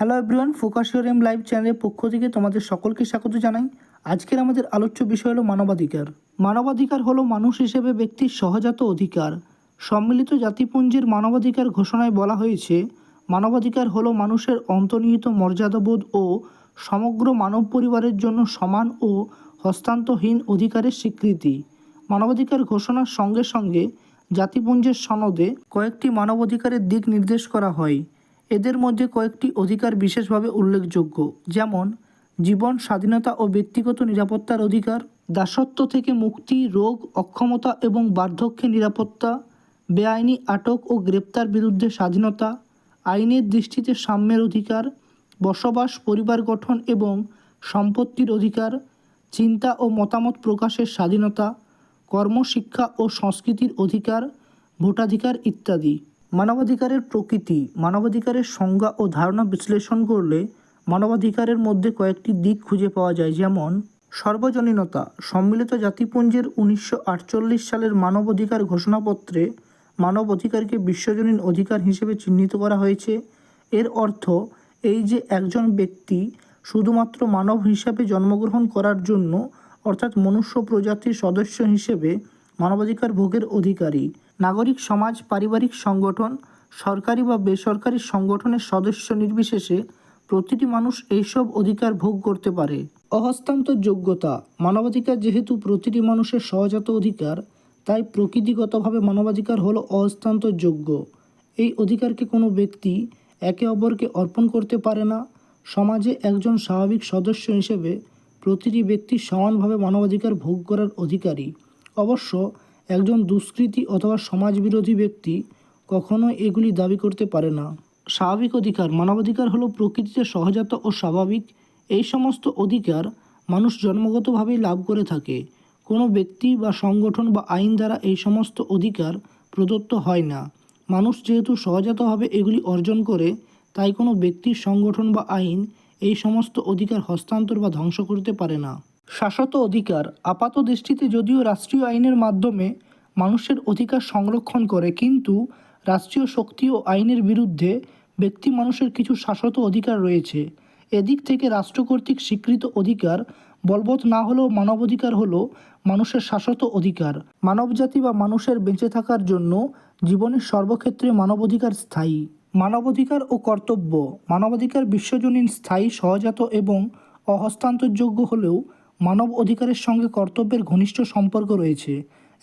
Hello everyone focus your M live চ্যানেলের পক্ষ থেকে তোমাদের সকলকে স্বাগত জানাই। আজকের আমাদের আলোচ্য বিষয় হলো মানবাধিকার। মানবাধিকার হলো মানুষ হিসেবে ব্যক্তির সহজাত অধিকার। সম্মিলিত জাতিপুঞ্জের মানবাধিকার ঘোষণায় বলা হয়েছে, মানবাধিকার হলো মানুষের অন্তর্নিহিত মর্যাদাবোধ ও সমগ্র মানব পরিবারের জন্য সমান ও হস্তান্তরহীন অধিকারের স্বীকৃতি। মানবাধিকার ঘোষণার সঙ্গে সঙ্গে জাতিপুঞ্জের সনদে কয়েকটি মানবাধিকারের দিক নির্দেশ করা হয়। এদের মধ্যে কয়েকটি অধিকার বিশেষভাবে উল্লেখযোগ্য, যেমন জীবন, স্বাধীনতা ও ব্যক্তিগত নিরাপত্তার অধিকার, দাসত্ব থেকে মুক্তি, রোগ, অক্ষমতা এবং বার্ধক্যে নিরাপত্তা, বেআইনি আটক ও গ্রেপ্তার বিরুদ্ধে স্বাধীনতা, আইনের দৃষ্টিতে সাম্যের অধিকার, বসবাস, পরিবার গঠন এবং সম্পত্তির অধিকার, চিন্তা ও মতামত প্রকাশের স্বাধীনতা, কর্মশিক্ষা ও সংস্কৃতির অধিকার, ভোটাধিকার ইত্যাদি। মানবাধিকারের প্রকৃতি, মানবাধিকারের সংজ্ঞা ও ধারণা বিশ্লেষণ করলে মানবাধিকারের মধ্যে কয়েকটি দিক খুঁজে পাওয়া যায়, যেমন সর্বজনীনতা। সম্মিলিত জাতিপুঞ্জের উনিশশো আটচল্লিশ সালের মানবাধিকার ঘোষণাপত্রে মানব অধিকারকে বিশ্বজনীন অধিকার হিসেবে চিহ্নিত করা হয়েছে। এর অর্থ এই যে একজন ব্যক্তি শুধুমাত্র মানব হিসাবে জন্মগ্রহণ করার জন্য, অর্থাৎ মনুষ্য প্রজাতির সদস্য হিসেবে মানবাধিকার ভোগের অধিকারী নাগরিক সমাজ, পারিবারিক সংগঠন, সরকারি বা বেসরকারি সংগঠনের সদস্য নির্বিশেষে প্রতিটি মানুষ এইসব অধিকার ভোগ করতে পারে। অহস্তান্তর যোগ্যতা মানবাধিকার যেহেতু প্রতিটি মানুষের সহজাত অধিকার, তাই প্রকৃতিগতভাবে মানবাধিকার হলো অহস্তান্তরযোগ্য। এই অধিকারকে কোনো ব্যক্তি একে অপরকে অর্পণ করতে পারে না। সমাজে একজন স্বাভাবিক সদস্য হিসেবে প্রতিটি ব্যক্তি সমানভাবে মানবাধিকার ভোগ করার অধিকারী। অবশ্য একজন দুষ্কৃতী অথবা সমাজবিরোধী ব্যক্তি কখনোই এগুলি দাবি করতে পারে না। স্বাভাবিক অধিকার, মানবাধিকার হলো প্রকৃতিতে সহজাত ও স্বাভাবিক। এই সমস্ত অধিকার মানুষ জন্মগতভাবেই লাভ করে থাকে। কোনো ব্যক্তি বা সংগঠন বা আইন দ্বারা এই সমস্ত অধিকার প্রদত্ত হয় না। মানুষ যেহেতু সহজাতভাবে এগুলি অর্জন করে, তাই কোনো ব্যক্তির সংগঠন বা আইন এই সমস্ত অধিকার হস্তান্তর বা ধ্বংস করতে পারে না। শাশ্বত অধিকার আপাত দৃষ্টিতে যদিও রাষ্ট্রীয় আইনের মাধ্যমে মানুষের অধিকার সংরক্ষণ করে, কিন্তু রাষ্ট্রীয় শক্তি ও আইনের বিরুদ্ধে ব্যক্তি মানুষের কিছু শাশ্বত অধিকার রয়েছে। এদিক থেকে রাষ্ট্র কর্তৃক স্বীকৃত অধিকার বলবৎ না হলেও মানবাধিকার হলো মানুষের শাশ্বত অধিকার। মানবজাতি বা মানুষের বেঁচে থাকার জন্য জীবনের সর্বক্ষেত্রে মানবাধিকার স্থায়ী। মানবাধিকার ও কর্তব্য। মানবাধিকার বিশ্বজনীন স্থায়ী, সহজাত এবং অহস্তান্তরযোগ্য হলেও মানব অধিকারের সঙ্গে কর্তব্যের ঘনিষ্ঠ সম্পর্ক রয়েছে।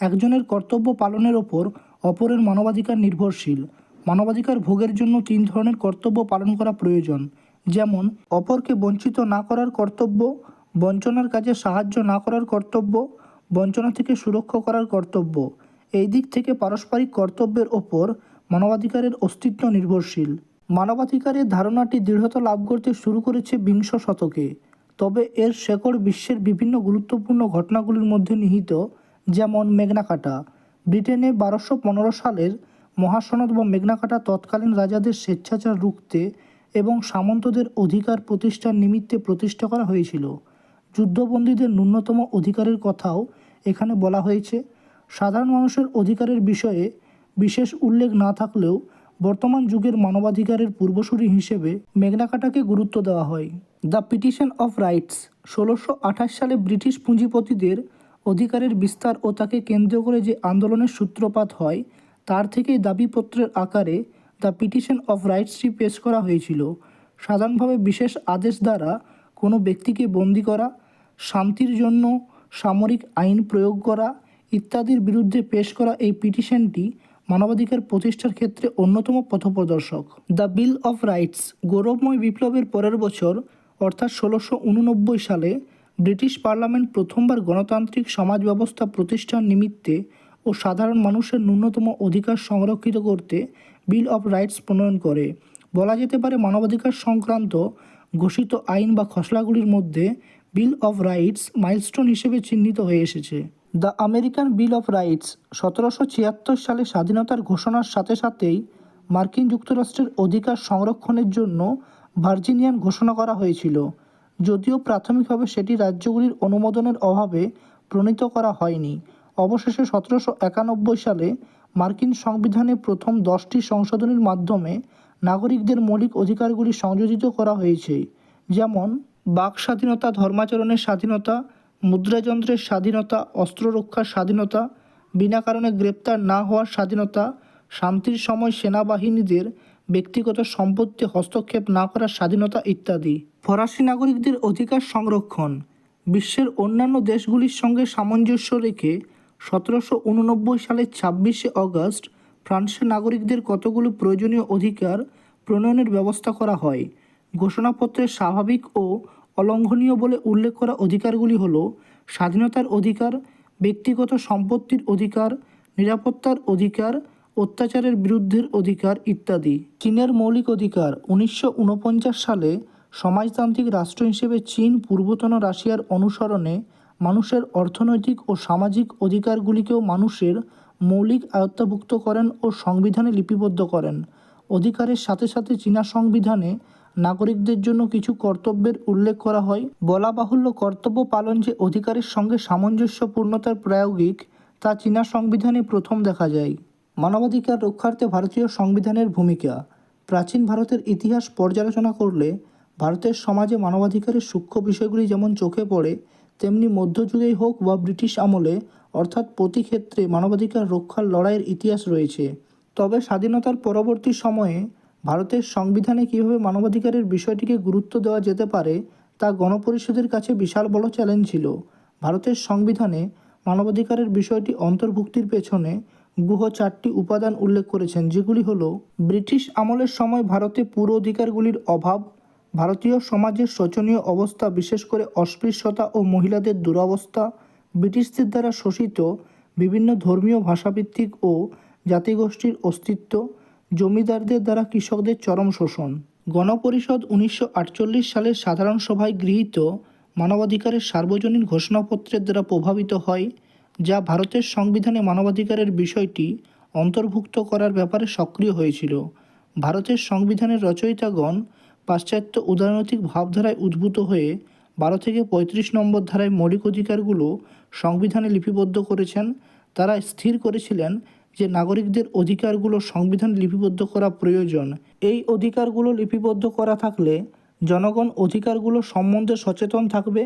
একজনের কর্তব্য পালনের ওপর অপরের মানবাধিকার নির্ভরশীল। মানবাধিকার ভোগের জন্য তিন ধরনের কর্তব্য পালন করা প্রয়োজন। যেমন, অপরকে বঞ্চিত না করার কর্তব্য, বঞ্চনার কাজে সাহায্য না করার কর্তব্য, বঞ্চনা থেকে সুরক্ষা করার কর্তব্য। এই দিক থেকে পারস্পরিক কর্তব্যের ওপর মানবাধিকারের অস্তিত্ব নির্ভরশীল। মানবাধিকারের ধারণাটি দৃঢ়তা লাভ করতে শুরু করেছে বিংশ শতকে। তবে এর শেকড় বিশ্বের বিভিন্ন গুরুত্বপূর্ণ ঘটনাগুলির মধ্যে নিহিত, যেমন মেঘনাকাটা ব্রিটেনে বারোশো পনেরো সালের মহাসনদ বা মেঘনাকাটা তৎকালীন রাজাদের স্বেচ্ছাচার রুখতে এবং সামন্তদের অধিকার প্রতিষ্ঠার নিমিত্তে প্রতিষ্ঠা করা হয়েছিল। যুদ্ধবন্দীদের ন্যূনতম অধিকারের কথাও এখানে বলা হয়েছে। সাধারণ মানুষের অধিকারের বিষয়ে বিশেষ উল্লেখ না থাকলেও বর্তমান যুগের মানবাধিকারের পূর্বসূরি হিসেবে মেঘনাকাটাকে গুরুত্ব দেওয়া হয়। দ্য পিটিশন অফ রাইটস ষোলোশো সালে ব্রিটিশ পুঁজিপতিদের অধিকারের বিস্তার ও তাকে কেন্দ্র করে যে আন্দোলনের সূত্রপাত হয়, তার থেকেই দাবিপত্রের আকারে দ্য পিটিশন অফ রাইটসটি পেশ করা হয়েছিল। সাধারণভাবে বিশেষ আদেশ দ্বারা কোনো ব্যক্তিকে বন্দি করা, শান্তির জন্য সামরিক আইন প্রয়োগ করা ইত্যাদির বিরুদ্ধে পেশ করা এই পিটিশনটি মানবাধিকার প্রতিষ্ঠার ক্ষেত্রে অন্যতম পথপ্রদর্শক। দ্য বিল অফ রাইটস গৌরবময় বিপ্লবের পরের বছর, অর্থাৎ ষোলোশো উননব্বই সালে, ব্রিটিশ পার্লামেন্ট প্রথমবার গণতান্ত্রিক সমাজ ব্যবস্থা প্রতিষ্ঠার নিমিত্তে ও সাধারণ মানুষের ন্যূনতম অধিকার সংরক্ষিত করতে বিল অফ রাইটস প্রণয়ন করে। বলা যেতে পারে মানবাধিকার সংক্রান্ত ঘোষিত আইন বা খসড়াগুলির মধ্যে বিল অফ রাইটস মাইলস্টোন হিসেবে চিহ্নিত হয়ে এসেছে। The American bill of rights সতেরোশো ছিয়াত্তর সালে স্বাধীনতার ঘোষণার সাথে সাথেই মার্কিন যুক্তরাষ্ট্রের অধিকার সংরক্ষণের জন্য ভার্জিনিয়ান ঘোষণা করা হয়েছিল, যদিও প্রাথমিকভাবে সেটি রাজ্যগুলির অনুমোদনের অভাবে প্রণীত করা হয়নি। অবশেষে সতেরোশো একানব্বই সালে মার্কিন সংবিধানে প্রথম দশটি সংশোধনীর মাধ্যমে নাগরিকদের মৌলিক অধিকারগুলি সংযোজিত করা হয়েছে, যেমন বাক স্বাধীনতা, ধর্মাচরণের স্বাধীনতা মুদ্রাযন্ত্রের স্বাধীনতা অস্ত্র রক্ষার স্বাধীনতা, বিনা কারণে গ্রেপ্তার না হওয়ার স্বাধীনতা, শান্তির সময় সেনাবাহিনীদের ব্যক্তিগত সম্পত্তি হস্তক্ষেপ না করার স্বাধীনতা ইত্যাদি। ফরাসি নাগরিকদের অধিকার সংরক্ষণ। বিশ্বের অন্যান্য দেশগুলির সঙ্গে সামঞ্জস্য রেখে সতেরোশো উননব্বই সালের ছাব্বিশে অগস্ট ফ্রান্সের নাগরিকদের কতগুলো প্রয়োজনীয় অধিকার প্রণয়নের ব্যবস্থা করা হয়, ঘোষণাপত্রের স্বাভাবিক ও অলঙ্ঘনীয় বলে উল্লেখ করা অধিকারগুলি হল স্বাধীনতার অধিকার, ব্যক্তিগত সম্পত্তির অধিকার, নিরাপত্তার অধিকার, অত্যাচারের বিরুদ্ধের অধিকার ইত্যাদি। চীনের মৌলিক অধিকার উনিশশো উনপঞ্চাশ সালে সমাজতান্ত্রিক রাষ্ট্র হিসেবে চীন, পূর্বতন রাশিয়ার অনুসরণে মানুষের অর্থনৈতিক ও সামাজিক অধিকারগুলিকেও মানুষের মৌলিক আয়ত্তাভুক্ত করেন ও সংবিধানে লিপিবদ্ধ করেন। অধিকারের সাথে সাথে চীনা সংবিধানে নাগরিকদের জন্য কিছু কর্তব্যের উল্লেখ করা হয়। বলা বাহুল্য কর্তব্য পালন যে অধিকারের সঙ্গে সামঞ্জস্যপূর্ণতার প্রায়োগিক, তা চীনা সংবিধানে প্রথম দেখা যায়। মানবাধিকার রক্ষার্থে ভারতীয় সংবিধানের ভূমিকা। প্রাচীন ভারতের ইতিহাস পর্যালোচনা করলে ভারতের সমাজে মানবাধিকারের সূক্ষ্ম বিষয়গুলি যেমন চোখে পড়ে, তেমনি মধ্যযুগেই হোক বা ব্রিটিশ আমলে, অর্থাৎ প্রতি ক্ষেত্রে মানবাধিকার রক্ষার লড়াইয়ের ইতিহাস রয়েছে। তবে স্বাধীনতার পরবর্তী সময়ে ভারতের সংবিধানে কীভাবে মানবাধিকারের বিষয়টিকে গুরুত্ব দেওয়া যেতে পারে, তা গণপরিষদের কাছে বিশাল বড় চ্যালেঞ্জ ছিল। ভারতের সংবিধানে মানবাধিকারের বিষয়টি অন্তর্ভুক্তির পেছনে গুহ চারটি উপাদান উল্লেখ করেছেন, যেগুলি হল ব্রিটিশ আমলের সময় ভারতে পুরো অধিকারগুলির অভাব, ভারতীয় সমাজের শোচনীয় অবস্থা, বিশেষ করে অস্পৃশ্যতা ও মহিলাদের দুরবস্থা, ব্রিটিশদের দ্বারা শোষিত বিভিন্ন ধর্মীয় ভাষাভিত্তিক ও জাতিগোষ্ঠীর অস্তিত্ব জমিদারদের দ্বারা কৃষকদের চরম শোষণ। গণপরিষদ উনিশশো আটচল্লিশ সালের সাধারণ সভায় গৃহীত মানবাধিকারের সার্বজনীন ঘোষণাপত্রের দ্বারা প্রভাবিত হয়, যা ভারতের সংবিধানে মানবাধিকারের বিষয়টি অন্তর্ভুক্ত করার ব্যাপারে সক্রিয় হয়েছিল। ভারতের সংবিধানের রচয়িতাগণ পাশ্চাত্য উদারনৈতিক ভাবধারায় উদ্ভূত হয়ে বারো থেকে পঁয়ত্রিশ নম্বর ধারায় মৌলিক অধিকারগুলো সংবিধানে লিপিবদ্ধ করেছেন। তারা স্থির করেছিলেন যে নাগরিকদের অধিকারগুলো সংবিধান লিপিবদ্ধ করা প্রয়োজন। এই অধিকারগুলো লিপিবদ্ধ করা থাকলে জনগণ অধিকারগুলো সম্বন্ধে সচেতন থাকবে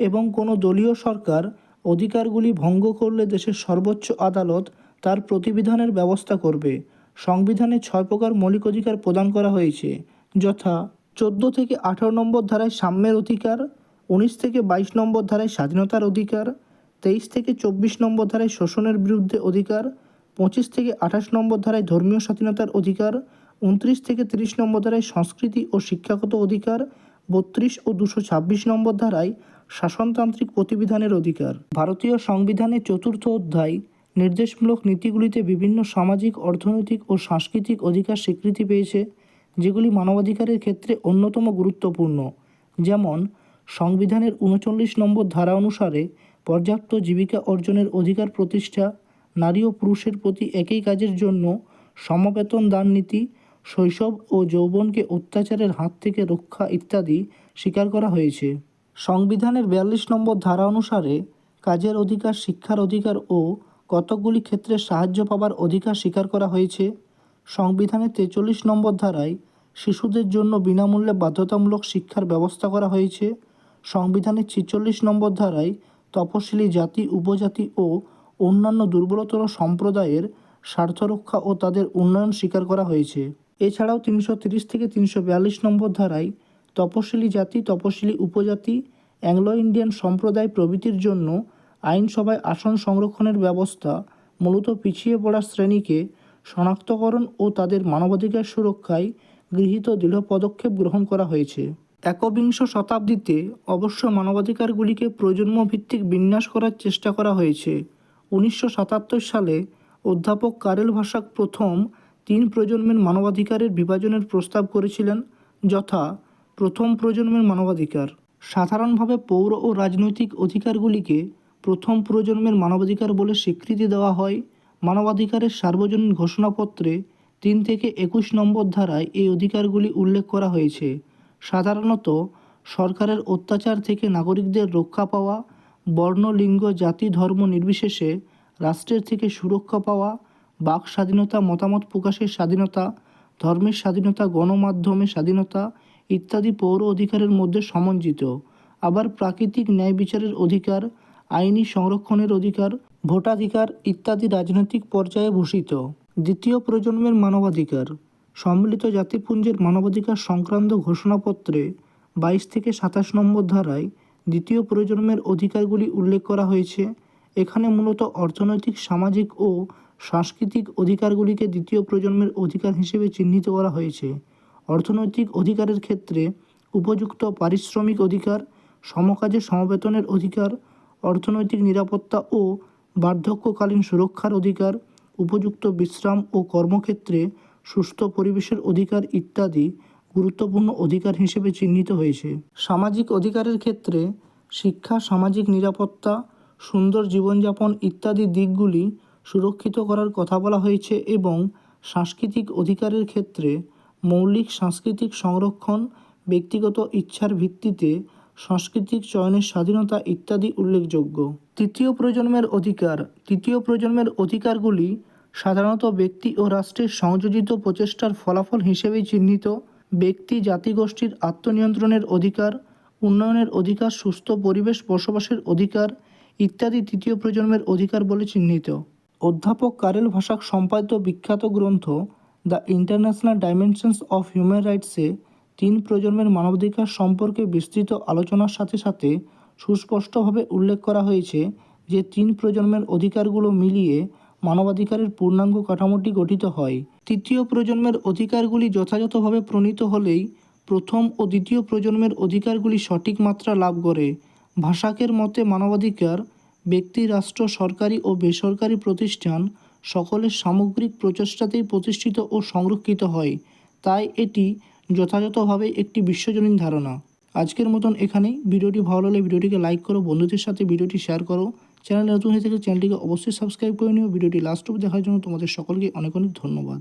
এবং কোনো দলীয় সরকার অধিকারগুলি ভঙ্গ করলে দেশের সর্বোচ্চ আদালত তার প্রতিবিধানের ব্যবস্থা করবে। সংবিধানে ছয় প্রকার মৌলিক অধিকার প্রদান করা হয়েছে, যথা চোদ্দ থেকে আঠারো নম্বর ধারায় সাম্যের অধিকার, উনিশ থেকে বাইশ নম্বর ধারায় স্বাধীনতার অধিকার, তেইশ থেকে চব্বিশ নম্বর ধারায় শোষণের বিরুদ্ধে অধিকার পঁচিশ থেকে আঠাশ নম্বর ধারায় ধর্মীয় স্বাধীনতার অধিকার, উনত্রিশ থেকে তিরিশ নম্বর ধারায় সংস্কৃতি ও শিক্ষাগত অধিকার, বত্রিশ ও দুশো ছাব্বিশ নম্বর ধারায় শাসনতান্ত্রিক প্রতিবিধানের অধিকার। ভারতীয় সংবিধানের চতুর্থ অধ্যায় নির্দেশমূলক নীতিগুলিতে বিভিন্ন সামাজিক, অর্থনৈতিক ও সাংস্কৃতিক অধিকার স্বীকৃতি পেয়েছে, যেগুলি মানবাধিকারের ক্ষেত্রে অন্যতম গুরুত্বপূর্ণ। যেমন, সংবিধানের উনচল্লিশ নম্বর ধারা অনুসারে পর্যাপ্ত জীবিকা অর্জনের অধিকার প্রতিষ্ঠা নারী ও পুরুষের প্রতি একই কাজের জন্য সমবেতন দান নীতি শৈশব ও যৌবনকে অত্যাচারের হাত থেকে রক্ষা ইত্যাদি স্বীকার করা হয়েছে। সংবিধানের বিয়াল্লিশ নম্বর ধারা অনুসারে কাজের অধিকার, শিক্ষার অধিকার ও কতকগুলি ক্ষেত্রে সাহায্য পাবার অধিকার স্বীকার করা হয়েছে। সংবিধানের তেচল্লিশ নম্বর ধারায় শিশুদের জন্য বিনামূল্যে বাধ্যতামূলক শিক্ষার ব্যবস্থা করা হয়েছে। সংবিধানের ছিচল্লিশ নম্বর ধারায় তপশিলি জাতি, উপজাতি ও অন্যান্য দুর্বলতর সম্প্রদায়ের স্বার্থ রক্ষা ও তাদের উন্নয়ন স্বীকার করা হয়েছে। এছাড়াও তিনশো থেকে তিনশো বিয়াল্লিশ নম্বর ধারায় তপশিলি জাতি, তপশিলি উপজাতি অ্যাংলো ইন্ডিয়ান সম্প্রদায় প্রভৃতির জন্য আইনসভায় আসন সংরক্ষণের ব্যবস্থা মূলত পিছিয়ে পড়া শ্রেণীকে শনাক্তকরণ ও তাদের মানবাধিকার সুরক্ষায় গৃহীত দৃঢ় পদক্ষেপ গ্রহণ করা হয়েছে। একবিংশ শতাব্দীতে অবশ্য মানবাধিকারগুলিকে প্রজন্মভিত্তিক বিন্যাস করার চেষ্টা করা হয়েছে। উনিশশো সাতাত্তর সালে অধ্যাপক কারেল ভাষাক প্রথম তিন প্রজন্মের মানবাধিকারের বিভাজনের প্রস্তাব করেছিলেন, যথা প্রথম প্রজন্মের মানবাধিকার। সাধারণভাবে পৌর ও রাজনৈতিক অধিকারগুলিকে প্রথম প্রজন্মের মানবাধিকার বলে স্বীকৃতি দেওয়া হয়। মানবাধিকারের সার্বজনীন ঘোষণাপত্রে তিন থেকে একুশ নম্বর ধারায় এই অধিকারগুলি উল্লেখ করা হয়েছে। সাধারণত সরকারের অত্যাচার থেকে নাগরিকদের রক্ষা পাওয়া বর্ণ লিঙ্গ জাতি, ধর্ম নির্বিশেষে রাষ্ট্রের থেকে সুরক্ষা পাওয়া, বাক স্বাধীনতা, মতামত প্রকাশের স্বাধীনতা, ধর্মের স্বাধীনতা, গণমাধ্যমের স্বাধীনতা ইত্যাদি পৌর অধিকারের মধ্যে সমঞ্জিত। আবার প্রাকৃতিক ন্যায় বিচারের অধিকার, আইনি সংরক্ষণের অধিকার, ভোটাধিকার ইত্যাদি রাজনৈতিক পর্যায়ে ভূষিত। দ্বিতীয় প্রজন্মের মানবাধিকার। সম্মিলিত জাতিপুঞ্জের মানবাধিকার সংক্রান্ত ঘোষণাপত্রে বাইশ থেকে সাতাশ নম্বর ধারায় দ্বিতীয় প্রজন্মের অধিকারগুলি উল্লেখ করা হয়েছে। এখানে মূলত অর্থনৈতিক, সামাজিক ও সাংস্কৃতিক অধিকারগুলিকে দ্বিতীয় প্রজন্মের অধিকার হিসেবে চিহ্নিত করা হয়েছে। অর্থনৈতিক অধিকারের ক্ষেত্রে উপযুক্ত পারিশ্রমিক অধিকার, সমকাজে সমবেতনের অধিকার, অর্থনৈতিক নিরাপত্তা ও বার্ধক্যকালীন সুরক্ষার অধিকার, উপযুক্ত বিশ্রাম ও কর্মক্ষেত্রে সুস্থ পরিবেশের অধিকার ইত্যাদি গুরুত্বপূর্ণ অধিকার হিসেবে চিহ্নিত হয়েছে। সামাজিক অধিকারের ক্ষেত্রে শিক্ষা, সামাজিক নিরাপত্তা, সুন্দর জীবনযাপন ইত্যাদি দিকগুলি সুরক্ষিত করার কথা বলা হয়েছে এবং সাংস্কৃতিক অধিকারের ক্ষেত্রে মৌলিক, সাংস্কৃতিক সংরক্ষণ, ব্যক্তিগত ইচ্ছার ভিত্তিতে সাংস্কৃতিক চয়নের স্বাধীনতা ইত্যাদি উল্লেখযোগ্য। তৃতীয় প্রজন্মের অধিকার, তৃতীয় প্রজন্মের অধিকারগুলি সাধারণত ব্যক্তি ও রাষ্ট্রের সংযোজিত প্রচেষ্টার ফলাফল হিসেবেই চিহ্নিত ব্যক্তি, জাতিগোষ্ঠীর আত্মনিয়ন্ত্রণের অধিকার, উন্নয়নের অধিকার, সুস্থ পরিবেশ, বসবাসের অধিকার ইত্যাদি তৃতীয় প্রজন্মের অধিকার বলে চিহ্নিত। অধ্যাপক কারেল ভাষাক সম্পাদিত বিখ্যাত গ্রন্থ the international dimensions of human রাইটসে তিন প্রজন্মের মানবাধিকার সম্পর্কে বিস্তৃত আলোচনার সাথে সাথে সুস্পষ্টভাবে উল্লেখ করা হয়েছে যে তিন প্রজন্মের অধিকারগুলো মিলিয়ে মানবাধিকারের পূর্ণাঙ্গ কাঠামোটি গঠিত হয়। তৃতীয় প্রজন্মের অধিকারগুলি যথাযথভাবে প্রণীত হলেই প্রথম ও দ্বিতীয় প্রজন্মের অধিকারগুলি সঠিক মাত্রা লাভ করে। ভাষাকের মতে মানবাধিকার, ব্যক্তি, রাষ্ট্র, সরকারি ও বেসরকারি প্রতিষ্ঠান সকলের সামগ্রিক প্রচেষ্টাতেই প্রতিষ্ঠিত ও সংরক্ষিত হয়। তাই এটি যথাযথভাবে একটি বিশ্বজনীন ধারণা। আজকের মতন এখানেই। ভিডিওটি ভালো লাগলে ভিডিওটিকে লাইক করো, বন্ধুদের সাথে ভিডিওটি শেয়ার করো। চ্যানেলে নতুন হয়ে থাকলে চ্যানেলটিকে অবশ্যই সাবস্ক্রাইব করে নিও। ভিডিওটি লাস্ট অব দেখার জন্য তোমাদের সকলকে অনেক অনেক ধন্যবাদ।